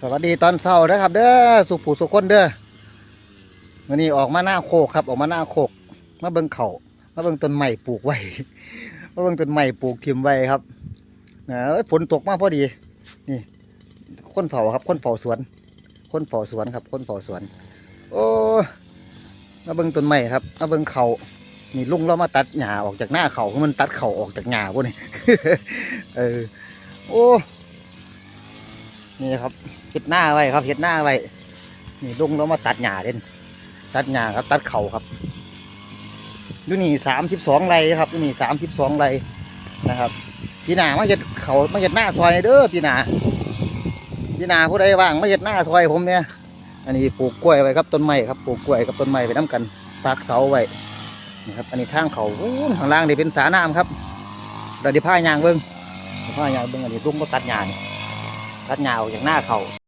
สวัสดีตอนเช้าเด้อครับ เด้อสุขผู้สุขคนเด้อวันนี้ออกมาหน้าโคกครับ ออกมาหน้าโคกมาเบิ่งเขามาเบิ่งต้นไม้ปลูกไว้มาเบิ่งต้นไม้ปลูกทิมไว้ครับนะฝนตกมากพอดี นี่ คนเผาครับ คนเผาสวน คนเผาสวนครับ คนเผาสวน โอ้มาเบิ่งต้นไม้ครับมาเบิ่งเขานี่ลุงเรามาตัดหญ้าออกจากหน้าเขาคือมันตัดเขาออกจากหญ้าพวกนี้เออ โอ้ นี่ครับเห็ดหน้าไว้ครับเห็ดหน้าไว้นี่ลุงเรามาตัดหญ้าเด่นตัดหญ้าครับ ตัดเข่าครับอยู่นี่สามสิบสองไรครับอยู่นี่สามสิบสองไรนะครับพี่นามาเห็ดเขามาเห็ดหน้าซอยเด้อพี่นาพี่นาผู้ใดว่างมาเห็ดหน้าซอยผมเนี่ยอันนี้ปลูกกล้วยไว้ครับต้นไม้ครับปลูกกล้วยกับต้นไม้ไปน้ำกันปักเสาไว้นี่ครับอันนี้ทางเขาข้างล่างนี่เป็นสาน้ำครับเดี๋ยวดิผ้ายางเบิ้งผ้ายางเบิ้งอันนี้ลุงก็ตัดหญ้านี่ ตัดหญ้าออกจากหน้าเขา